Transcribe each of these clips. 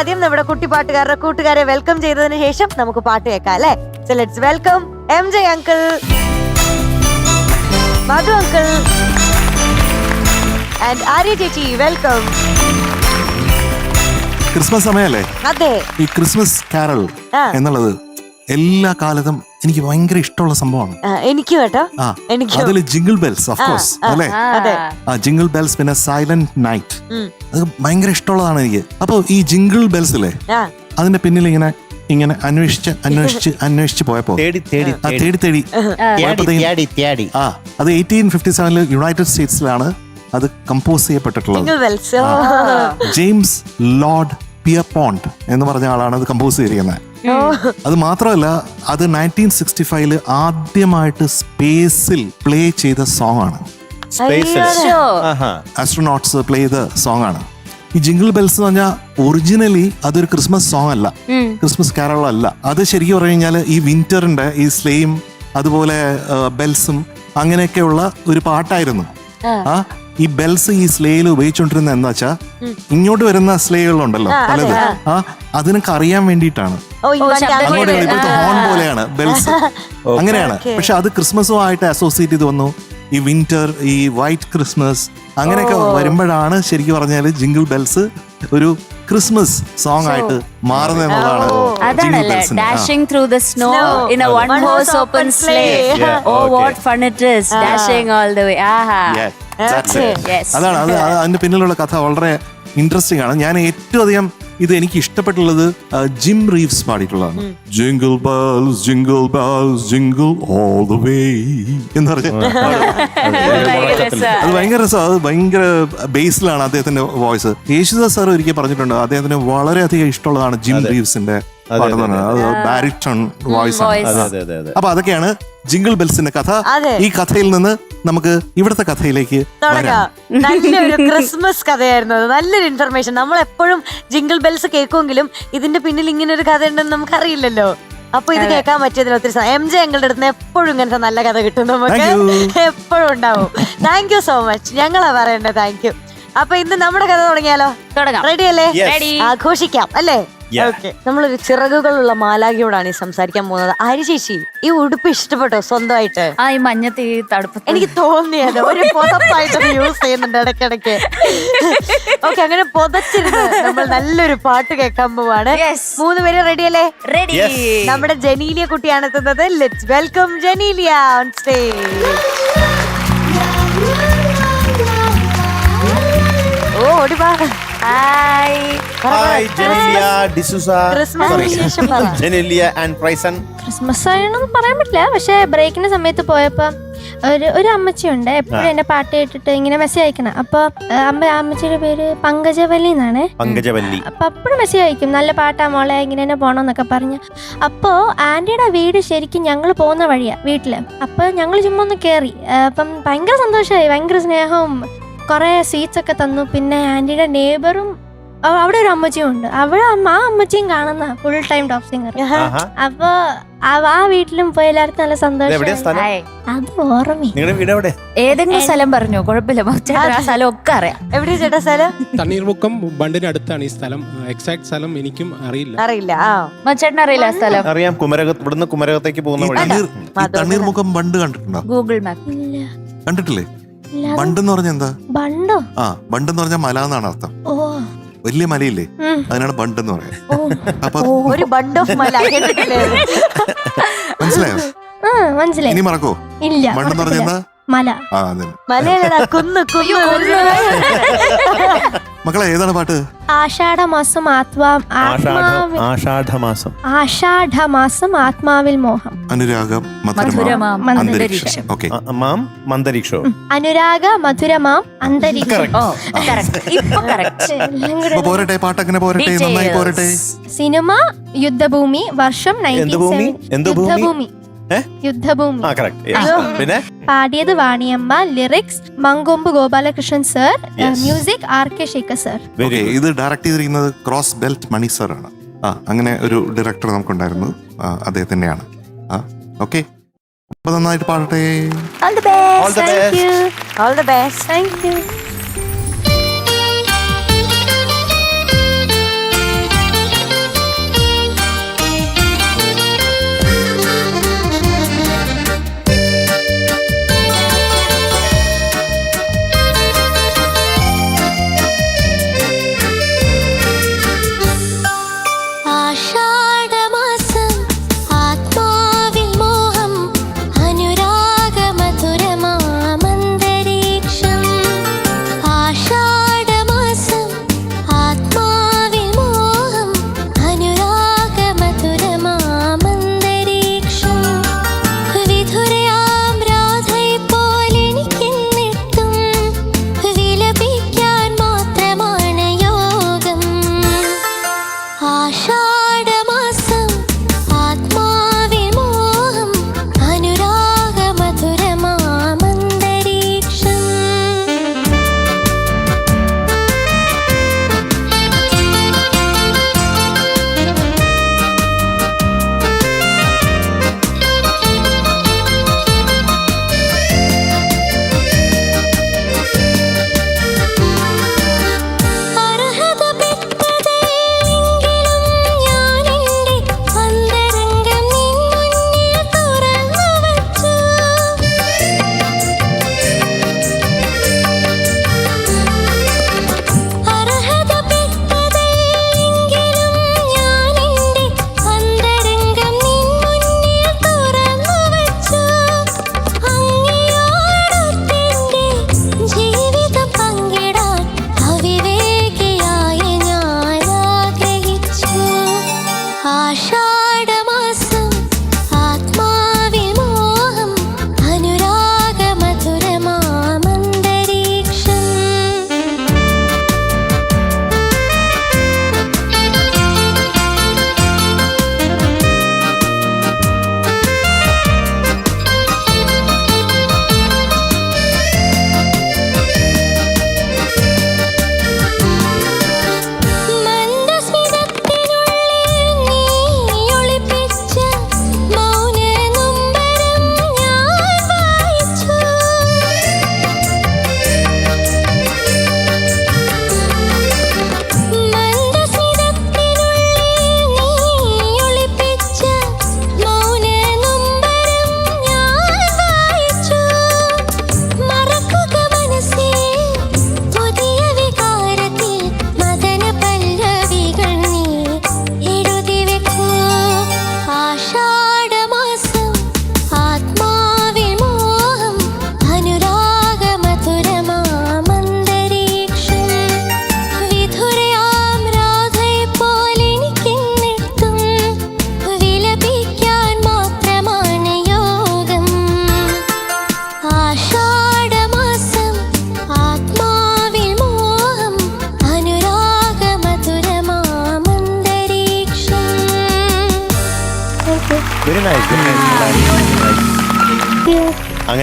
ആദ്യം നമ്മുടെ കുട്ടിപ്പാട്ടുകാരുടെ കൂട്ടുകാരെ വെൽക്കം ചെയ്തതിനു ശേഷം നമുക്ക് പാട്ട് കേൾക്കാം അല്ലേ? So let's welcome M J uncle Madhu uncle and Arya ചേച്ചി വെൽക്കം ക്രിസ്മസ് സമയല്ലേ അതെ. ഈ ക്രിസ്മസ് കാരൾ ആ. എന്നുള്ളത് എല്ലാ കാലത്തും എനിക്ക് ഭയങ്കര ഇഷ്ടമുള്ള സംഭവമാണ്. എനിക്ക് കേട്ടോ. എനിക്ക് അതിൽ ജിംഗിൾ ബെൽസ് ഓഫ് കോഴ്സ് അല്ലേ? അതെ. ആ ജിംഗിൾ ബെൽസ് പിന്നെ സൈലന്റ് നൈറ്റ്. അത് ഭയങ്കര ഇഷ്ടമുള്ളതാണ് എനിക്ക്. അപ്പൊ ഈ ജിംഗിൾ ബെൽസ് അല്ലേ അതിന്റെ പിന്നിൽ ഇങ്ങനെ ഇങ്ങനെ അന്വേഷിച്ച് അന്വേഷിച്ച് അന്വേഷിച്ച് പോയപ്പോ. തേടി തേടി ആ തേടി. ആ അത് എയ്റ്റീൻ ഫിഫ്റ്റി സെവനിൽ യുണൈറ്റഡ് സ്റ്റേറ്റ്സിലാണ് അത് കമ്പോസ് ചെയ്യപ്പെട്ടിട്ടുള്ളത്. ജെയിംസ് ലോർഡ് പിയപ്പോണ്ട് എന്ന് പറഞ്ഞ ആളാണ് അത് കമ്പോസ് ചെയ്തിരിക്കുന്നത്. അത് മാത്രമല്ല അത് നയന്റീൻ സിക്സ്റ്റി ഫൈവിൽ ആദ്യമായിട്ട് സ്പേസിൽ പ്ലേ ചെയ്ത സോങ് ആണ്. സ്പേസിൽ. ആഹാ. ആസ്ട്രോനോട്ട്സ് പ്ലേ ചെയ്ത സോങ് ആണ്. ഈ ജിംഗിൾ ബെൽസ് എന്ന് പറഞ്ഞാൽ ഒറിജിനലി അതൊരു ക്രിസ്മസ് സോങ് അല്ല. ക്രിസ്മസ് കാരൾ അല്ല. അത് ശരിക്കും പറഞ്ഞു കഴിഞ്ഞാൽ ഈ വിന്ററിന്റെ ഈ സ്ലെയും അതുപോലെ ബെൽസും അങ്ങനെയൊക്കെയുള്ള ഒരു പാട്ടായിരുന്നു. ആ ഈ ബെൽസ് ഈ സ്ലേയിൽ ഉപയോഗിച്ചുകൊണ്ടിരുന്ന എന്താ വെച്ചാ ഇങ്ങോട്ട് വരുന്ന സ്ലേകളുണ്ടല്ലോ പലത് ആ. അതിനൊക്കെ അറിയാൻ വേണ്ടിയിട്ടാണ്. അങ്ങോട്ട് ഹോൺ പോലെയാണ് ബെൽസ് അങ്ങനെയാണ്. പക്ഷെ അത് ക്രിസ്മസുമായിട്ട് അസോസിയേറ്റ് ചെയ്ത് വന്നു. ഈ വിന്റർ ഈ വൈറ്റ് ക്രിസ്മസ് അങ്ങനെയൊക്കെ വരുമ്പോഴാണ് ശരിക്കും പറഞ്ഞാൽ ജിംഗിൾ ബെൽസ് ഒരു ക്രിസ്മസ് സോങ് ആയിട്ട് മാറുന്നത് എന്നുള്ളതാണ് dashing through the snow in a one horse open sleigh oh what fun it is dashing all the way ആഹാ അതാണ് അത് അത് അതിന്റെ പിന്നിലുള്ള കഥ വളരെ ഇൻട്രസ്റ്റിംഗ് ആണ്. ഞാൻ ഏറ്റവും അധികം ഇത് എനിക്ക് ഇഷ്ടപ്പെട്ടുള്ളത് Jim Reeves പാടിയിട്ടുള്ളതാണ്. Jingle bells jingle bells jingle all the way എന്ന് പറഞ്ഞ അത് ഭയങ്കര രസം. അത് ഭയങ്കര ബേസിലാണ് അദ്ദേഹത്തിന്റെ വോയിസ് യേശുദാസ് സാർ ഒരിക്കൽ പറഞ്ഞിട്ടുണ്ട് അദ്ദേഹത്തിന് വളരെയധികം ഇഷ്ടമുള്ളതാണ് ജിം റീവ്സിന്റെ അത് ബാരിറ്റൺ വോയിസ് ആണ്. അതെ അതെ അതെ അതെ. അപ്പൊ അതൊക്കെയാണ് ജിംഗിൾ ബെൽസിന്റെ കഥ. ഈ കഥയിൽ നിന്ന് നമുക്ക് ഇവിടുത്തെ കഥയിലേക്ക് നല്ലൊരു ക്രിസ്മസ് കഥയായിരുന്നു അത്. നല്ലൊരു ഇൻഫർമേഷൻ നമ്മൾ എപ്പോഴും ജിംഗിൾ ബെൽസ് കേൾക്കുമെങ്കിലും ഇതിന്റെ പിന്നിൽ ഇങ്ങനെ ഒരു കഥ ഉണ്ടെന്ന് നമുക്ക് അറിയില്ലല്ലോ അപ്പൊ ഇത് കേൾക്കാൻ പറ്റിയതിൽ ഒത്തിരി എം ജെ ഞങ്ങളുടെ അടുത്ത് എപ്പോഴും ഇങ്ങനത്തെ നല്ല കഥ കിട്ടും നമുക്ക്. എപ്പോഴും ഉണ്ടാവും. താങ്ക് യു സോ മച്ച് ഞങ്ങളാ പറയണ്ടേ താങ്ക് യു അപ്പൊ ഇന്ന് നമ്മുടെ കഥ തുടങ്ങിയാലോ? തുടങ്ങാം. റെഡി അല്ലേ? ആഘോഷിക്കാം അല്ലേ. ഓക്കെ നമ്മളൊരു ചിറകുകളുള്ള മാലാഖിയോടാണ് ഈ സംസാരിക്കാൻ പോകുന്നത്. ആര്യ ചേച്ചി ഈ ഉടുപ്പ് ഇഷ്ടപ്പെട്ടോ സ്വന്തമായിട്ട്? ആ ഈ മഞ്ഞത്ത് ഈ തടുപ്പ് എനിക്ക് തോന്നിയത് ഒരു പുതപ്പായിട്ട് യൂസ് ചെയ്യുന്നുണ്ട് ഇടയ്ക്കിടയ്ക്ക്. ഓക്കെ അങ്ങനെ പുതച്ചിരുന്ന് നമ്മൾ നല്ലൊരു പാട്ട് കേൾക്കാൻ പോവാണ്. മൂന്ന് പേര് റെഡി അല്ലേ? റെഡി. നമ്മുടെ ജനീലിയ കുട്ടിയാണ് എത്തുന്നത്. Let's welcome Genelia on stage ഓ ഓടിവാ ഹായ് ജെനിലിയ ഡിസൂസ. പറ ജെനിലിയ ആൻഡ് പ്രൈസൺ. ക്രിസ്മസ് ആണെന്ന് പറയാൻ പറ്റില്ല. പക്ഷെ ബ്രേക്കിന്റെ സമയത്ത് പോയപ്പോ ഒരു ഒരു അമ്മച്ചിയുണ്ട്. എപ്പോഴും എന്റെ പാട്ട് കേട്ടിട്ട് ഇങ്ങനെ മെസ്സേജ് അയക്കണം. അപ്പൊ അമ്മ അമ്മച്ചിയുടെ പേര് പങ്കജവല്ലി എന്നാണ്. പങ്കജവല്ലി. അപ്പൊ അപ്പോഴും മെസ്സേജ് അയക്കും. നല്ല പാട്ടാ മോളെ ഇങ്ങനെ തന്നെ പോണോന്നൊക്കെ പറഞ്ഞു. അപ്പോ ആന്റിയുടെ വീട് ശരിക്കും ഞങ്ങൾ പോകുന്ന വഴിയാ വീട്ടിൽ. അപ്പൊ ഞങ്ങൾ ചുമ്മാ ഒന്ന് കേറി. അപ്പം ഭയങ്കര സന്തോഷമായി ഭയങ്കര സ്നേഹവും കുറെ സ്വീറ്റ്സ് ഒക്കെ തന്നു. പിന്നെ ആന്റിയുടെ നെയ്ബറും അവിടെ ഒരു അമ്മച്ചിയും ഉണ്ട്. അവിടെ അമ്മ ആ അമ്മച്ചിയും കാണുന്ന ഫുൾ ടൈം ടോപ്പ് സിംഗർ അപ്പൊ ആ- വീട്ടിലും പോയി എല്ലാവർക്കും നല്ല സന്തോഷം. അത് ഓർമ്മ നിങ്ങളുടെ വീട് എവിടെ? ഏതെങ്കിലും സ്ഥലം പറഞ്ഞു? കുഴപ്പമില്ല. സ്ഥലം ഒക്കെ അറിയാം. എവിടെ ചേട്ടാ സ്ഥലം? തണ്ണീർമുക്കം ബണ്ടിന് അടുത്താണ് ഈ സ്ഥലം. എക്സാക്ട് സ്ഥലം എനിക്കും അറിയില്ല. അറിയില്ല. ആ. മച്ചേട്ടൻ അറിയില്ല ആ സ്ഥലം. അറിയാം. കുമരക ഇവിടുന്ന് കുമരകത്തേക്ക് പോകുന്ന തണ്ണീർമുക്കം തണ്ണീർമുഖം ബണ്ട് കണ്ടിട്ടുണ്ടോ? ഗൂഗിൾ മാപ്പ് കണ്ടിട്ടില്ലേ? ബണ്ട് എന്ന് പറഞ്ഞ എന്താ? ബണ്ടോ? ആ ബണ്ട് എന്ന് പറഞ്ഞാൽ മല എന്നാണ് അർത്ഥം. ഓ വലിയ മലയില്ലേ. അതിനാണ് ബണ്ട് എന്ന് പറയുന്നത്. ഓ. അപ്പൊ ഒരു ബണ്ട് ഓഫ് മല. മനസ്സിലായോ? ആ മനസ്സിലായി. ഇനി മറക്കോ ഇല്ല ബണ്ട് എന്ന് പറഞ്ഞാൽ മല. ആ അതെ മലയല്ല കുന്ന്. കുന്ന്. മക്കളെ ഏതാണ് പാട്ട്? ആഷാഢമാസം ആത്മാ ആഷാഢമാസം. ആഷാഢമാസം ആത്മാവിൽ മോഹം. അനുരാഗം മധുരമാം അന്തരീക്ഷം. ഓക്കെ. മാം മന്ദരീക്ഷോ? അനുരാഗ മധുരമാം അന്തരീക്ഷം. പോരട്ടെ പാട്ട് അങ്ങനെ പോരട്ടെ നന്നായി പോരട്ടെ. സിനിമ യുദ്ധഭൂമി വർഷം എന്ത് ഭൂമി? 1970 എന്ത് ഭൂമി? യുദ്ധഭൂമി? യുദ്ധഭൂമി. പിന്നെ? പാടിയത് Vaniyamma lyrics Mankombu Gopalakrishnan sir music R K Shekhar sir okay ഇത് ഡയറക്ട് ചെയ്തിരിക്കുന്നത് ക്രോസ് ബെൽറ്റ് മണി സർ ആണ്. ആ അങ്ങനെ ഒരു ഡയറക്ടർ നമുക്കുണ്ടായിരുന്നു. അദ്ദേഹത്തിന്റെയാണ്. ആ ഓക്കെ അപ്പൊ നന്നായിട്ട് പാടട്ടെ. All the All the best all the best thank you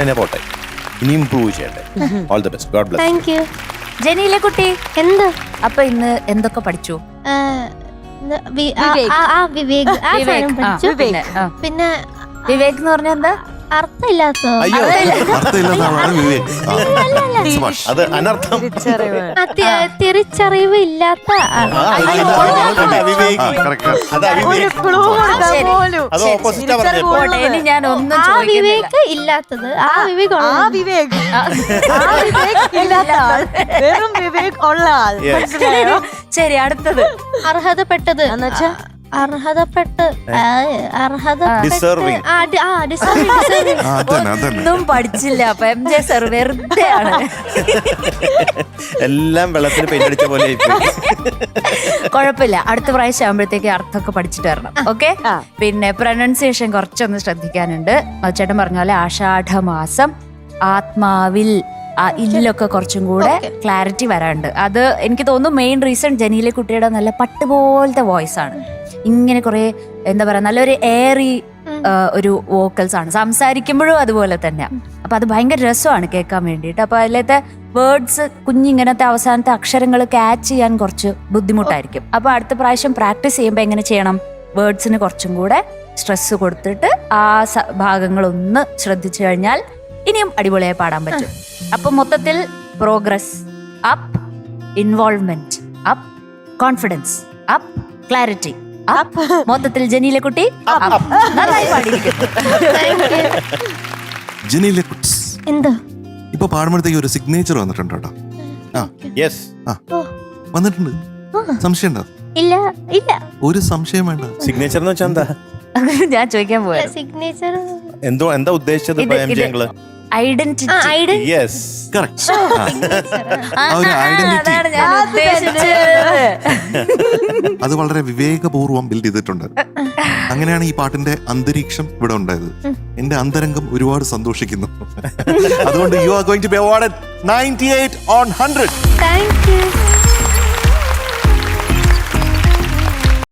അങ്ങനെ തന്നെ പോട്ടെ. ഇനി ഇംപ്രൂവ് ചെയ്യട്ടെ. All the best God bless thank you Genelia കുട്ടി എന്ത്? അപ്പോൾ ഇന്ന് എന്തൊക്കെ പഠിച്ചു? ആ, ഇത് വി- ആ, വിവേക്. ആ, ആ, വിവേക്. ആ സാധനം വിവേക് ആ, പഠിച്ചു. പിന്നെ, പിന്നെ വിവേക് എന്ന് പറഞ്ഞാൽ എന്താ? അത് അനർത്ഥം. തിരിച്ചറിവ്. ഇല്ലാത്ത ഞാൻ ഒന്നും ആ വിവേക് ഇല്ലാത്തത്. ആ വിവേക് ആ വിവേക്. ആ വിവേക് ഇല്ലാത്ത ആൾ. വെറും വിവേക് ഉള്ള ആൾ. ശരി അടുത്തത്. അർഹതപ്പെട്ടത്. എന്നുവെച്ചാ? അർഹതപ്പെട്ട് അതന്നെ ഒന്നും പഠിച്ചില്ല. അപ്പൊ എം ജെ സർ വെറുതെ ആണ്. എല്ലാം വെള്ളത്തിൽ പെയിന്റടിച്ച പോലെ. കുഴപ്പമില്ല. അടുത്ത പ്രാവശ്യം ആകുമ്പോഴത്തേക്ക് അർത്ഥമൊക്കെ പഠിച്ചിട്ട് വരണം. ഓക്കെ? പിന്നെ പ്രൊനൗൺസിയേഷൻ കുറച്ചൊന്ന് ശ്രദ്ധിക്കാനുണ്ട്. ചേട്ടൻ പറഞ്ഞ പോലെ ആഷാഢമാസം ആത്മാവിൽ ആ ഇല്ലൊക്കെ കുറച്ചും കൂടെ ക്ലാരിറ്റി വരാണ്ട് അത് എനിക്ക് തോന്നുന്നു മെയിൻ റീസൺ ജനീലെ കുട്ടിയുടെ നല്ല പട്ട് പോലത്തെ വോയിസ് ആണ്. ഇങ്ങനെ കുറെ എന്താ പറയാ നല്ലൊരു എയറി ഒരു വോക്കൽസ് ആണ്. സംസാരിക്കുമ്പോഴും അതുപോലെ തന്നെ. അപ്പൊ അത് ഭയങ്കര രസമാണ് കേൾക്കാൻ വേണ്ടിട്ട് അപ്പൊ അതിലത്തെ വേർഡ്സ് കുഞ്ഞിങ്ങനത്തെ അവസാനത്തെ അക്ഷരങ്ങൾ ക്യാച്ച് ചെയ്യാൻ കുറച്ച് ബുദ്ധിമുട്ടായിരിക്കും. അപ്പൊ അടുത്ത പ്രാവശ്യം പ്രാക്ടീസ് ചെയ്യുമ്പോൾ എങ്ങനെ ചെയ്യണം? വേർഡ്സിന് കുറച്ചും കൂടെ സ്ട്രെസ് കൊടുത്തിട്ട് ആ ഭാഗങ്ങളൊന്ന് ശ്രദ്ധിച്ചു കഴിഞ്ഞാൽ ഇനിയും അടിപൊളിയായി പാടാൻ പറ്റും. അപ്പൊ മൊത്തത്തിൽ progress up involvement up confidence up clarity up. മൊത്തത്തിൽ ജനീലെ കുട്ടി നന്നായി പാടിയിരിക്കുന്നു. ജനീലെ കുട്ടി. എന്താ? ഇപ്പൊ പാടുമ്പോഴത്തേക്ക് ഒരു സിഗ്നേച്ചർ വന്നിട്ടുണ്ട് കേട്ടോ. ആ. Yes. വന്നിട്ടുണ്ട്. സംശയം ഉണ്ടോ? ഇല്ല ഇല്ല. ഒരു സംശയം വേണ്ട. സിഗ്നേച്ചർ എന്ന് വെച്ചാൽ എന്താ? ഞാൻ ചോദിക്കാൻ പോയ സിഗ്നേച്ചർ എന്തോ എന്താ ഉദ്ദേശിച്ചത് ഐഡന്റിറ്റി യെസ് കറക്റ്റ് ആ ഒരു ഐഡന്റിറ്റി അതാണ് ഞാൻ ഉദ്ദേശിച്ചത്. അത് വളരെ വിവേകപൂർവം ബിൽഡ് ചെയ്തിട്ടുണ്ട്. അങ്ങനെയാണ് ഈ പാട്ടിന്റെ അന്തരീക്ഷം ഇവിടെ ഉണ്ടായത്. എന്റെ അന്തരംഗം ഒരുപാട് സന്തോഷിക്കുന്നു. അതുകൊണ്ട് you are going to be award ninety eight on hundred thank you